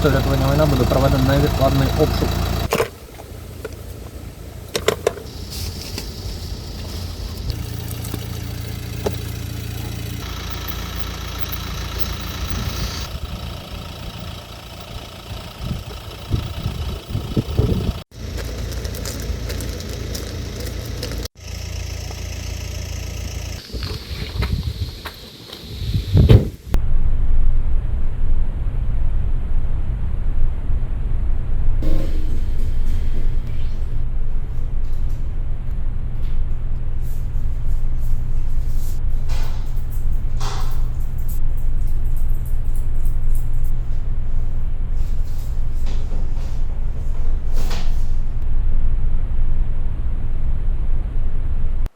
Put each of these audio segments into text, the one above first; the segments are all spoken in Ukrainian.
метою рятування майна буде проведено невідкладний обшук.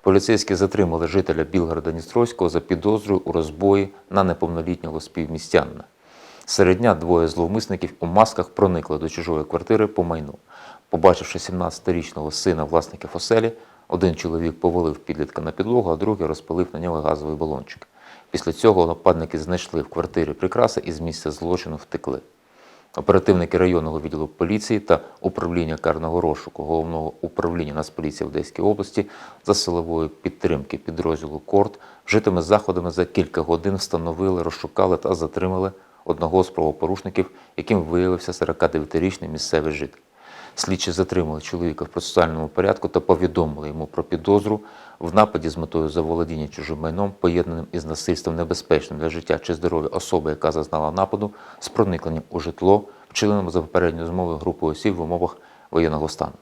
Поліцейські затримали жителя Білгорода Дністровського за підозрою у розбої на неповнолітнього співмістянина. Серед дня двоє зловмисників у масках проникли до чужої квартири по майну. Побачивши 17-річного сина власників оселі, один чоловік повалив підлітка на підлогу, а другий розпалив на нього газовий балончик. Після цього нападники знайшли в квартирі прикраси і з місця злочину втекли. Оперативники районного відділу поліції та управління карного розшуку головного управління Нацполіції в Одеській області за силової підтримки підрозділу КОРД вжитими заходами за кілька годин встановили, розшукали та затримали одного з правопорушників, яким виявився 49-річний місцевий житель. Слідчі затримали чоловіка в процесуальному порядку та повідомили йому про підозру в нападі з метою заволодіння чужим майном, поєднаним із насильством небезпечним для життя чи здоров'я особи, яка зазнала нападу, з проникненням у житло, вчиненим за попередньою змовою групою осіб в умовах воєнного стану.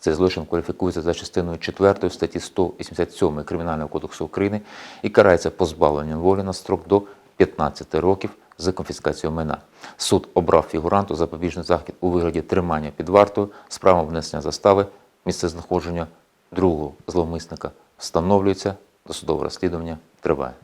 Цей злочин кваліфікується за частиною 4 статті 187 Кримінального кодексу України і карається позбавленням волі на строк до 15 років з конфіскацією майна. Суд обрав фігуранту запобіжний захід у вигляді тримання під вартою з правом внесення застави. Місце знаходження другого зловмисника встановлюється, досудове розслідування триває.